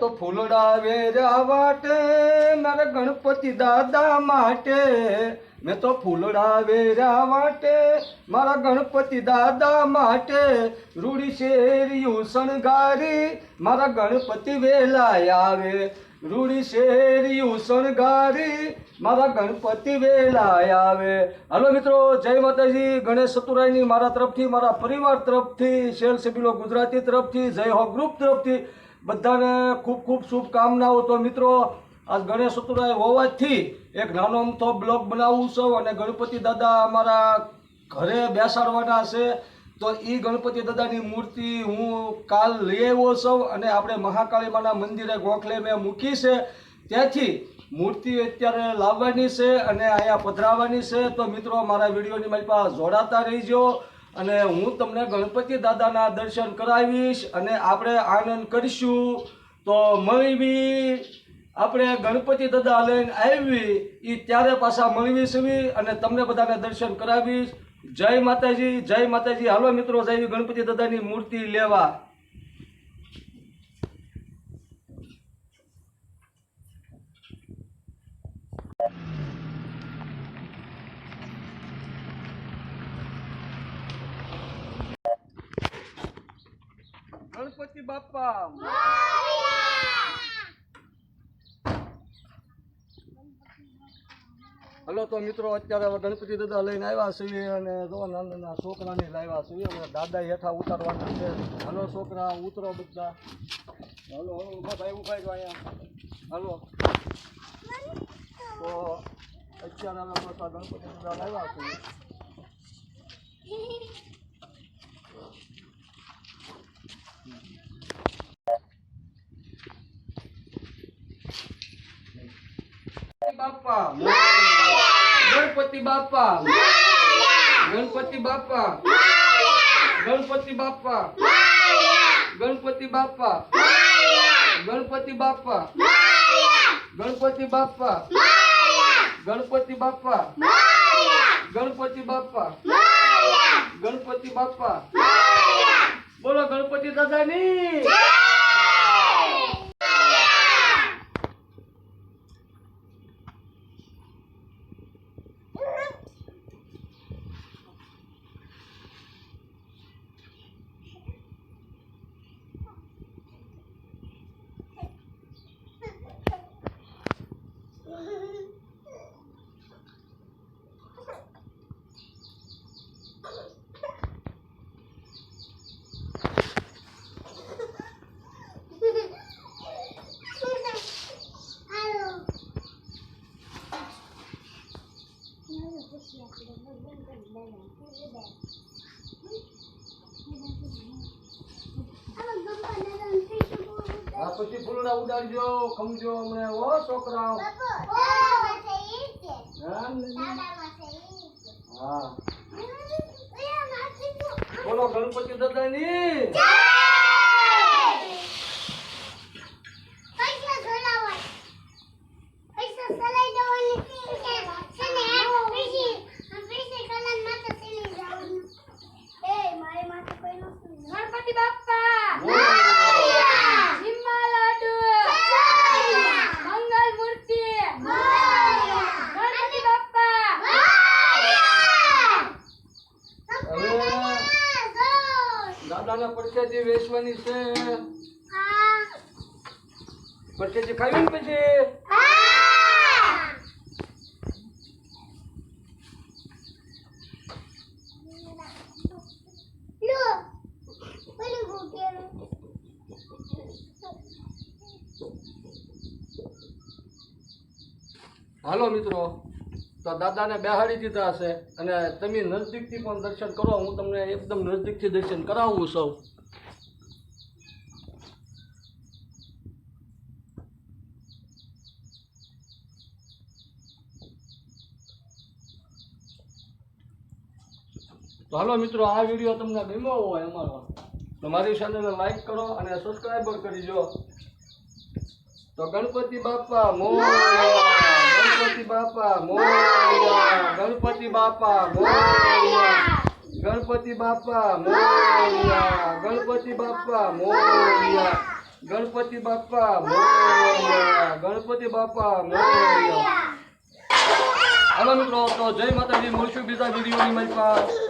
તો ફૂલડા વેરા વાટે, મારા ગણપતિ દાદા માટે. મેં તો ફૂલડા વેરા વાટે, મારા ગણપતિ દાદા માટે. રૂડી શેરિયું શણગારી, મારા ગણપતિ વેલા આવે. રૂડી શેરિયું શણગારી, મારા ગણપતિ વેલા આવે. હાલો મિત્રો, જય માતાજી, ગણેશ ચતુરાયની મારા તરફથી, મારા પરિવાર તરફથી શેર સિબિલો ગુજરાતી તરફથી, જય હો ગ્રુપ તરફથી. બધાને ખૂબ ખૂબ શુભકામનાઓ. તો મિત્રો આ ગણેશ ચતુરાય હોવાથી એક નાનો અમથો બ્લોગ બનાવું છું અને ગણપતિ દાદા અમારા ઘરે બેસાડવાના છે. તો એ ગણપતિ દાદાની મૂર્તિ હું કાલ લઈ આવ્યો છું અને આપણે મહાકાળી માના મંદિરે ગોખલે મેં મૂકી છે. ત્યાંથી મૂર્તિ અત્યારે લાવવાની છે અને અહીંયા પધરાવવાની છે. તો મિત્રો, મારા વિડીયોની મારી પાસે જોડાતા રહીજો. અને હું તમને ગણપતિ દાદાના દર્શન કરાવીશ અને આપણે આનંદ કરીશું. તો મળવી. આપણે ગણપતિ દાદા લઈને આવી એ ત્યારે પાછા મળવી સવી અને તમને બધાને દર્શન કરાવીશ. જય માતાજી જય માતાજી. હાલો મિત્રો, જય ગણપતિ દાદાની મૂર્તિ લેવા. ગણપતિ બાપા. હલો, તો મિત્રો, અત્યારે ગણપતિ દાદા લઈને આવ્યા છીએ અને જો છોકરાને લાવ્યા છીએ. હવે દાદા હેઠા ઉતારવાના છે. હલો, છોકરા, ઉતરો બધા. હલો હલો, ઊભા જો અહીંયા. હલો. તો અત્યારે અમે ગણપતિ દાદા લાવ્યા છીએ. બાપા ગણપતિ બાપા. ગણપતિ બાપા. ગણપતિ બાપા. ગણપતિ બાપા. ગણપતિ બાપા. ગણપતિ બાપા. ગણપતિ બાપા. ગણપતિ બાપા. ગણપતિ બાપા. બોલો ગણપતિ દાદાની. પછી ફૂલડા ઉડાડજો ખમજો અમને ઓ છોકરાઓ. હા હા. બોલો ગણપતિ દાદાની ગણપતિ બાપ્પા મોરયા. જીમ્મા લાડુ મંગલ મૂર્તિ ગણપતિ બાપ્પા હવે દાદાના પડખેથી વેચવાની છે. પડખેથી ખાવી ને પછી? હાલો મિત્રો. તો દાદાને બેહાડી દીધા હશે અને તમે નજદીકથી પણ દર્શન કરો, હું તમને એકદમ નજદીકથી દર્શન કરાવું સૌ તો હાલો મિત્રો, આ વીડિયો તમને ગમ્યો હોય અમારો, તો મારી ચેનલને લાઈક કરો અને સબસ્ક્રાઈબર કરીજો તો ગણપતિ બાપા મો ગણપતિ બાપા મોરયા. ગણપતિ બાપા, મોરિયા. ગણપતિ બાપા, મોરિયા. ગણપતિ બાપા, મોરિયા. ગણપતિ બાપા, મોરિયા. ગણપતિ બાપા, મોરિયા. હલો મિત્રો, તો જય માતાજી, મળશું બીજા વિડીયોની મારી પાસે.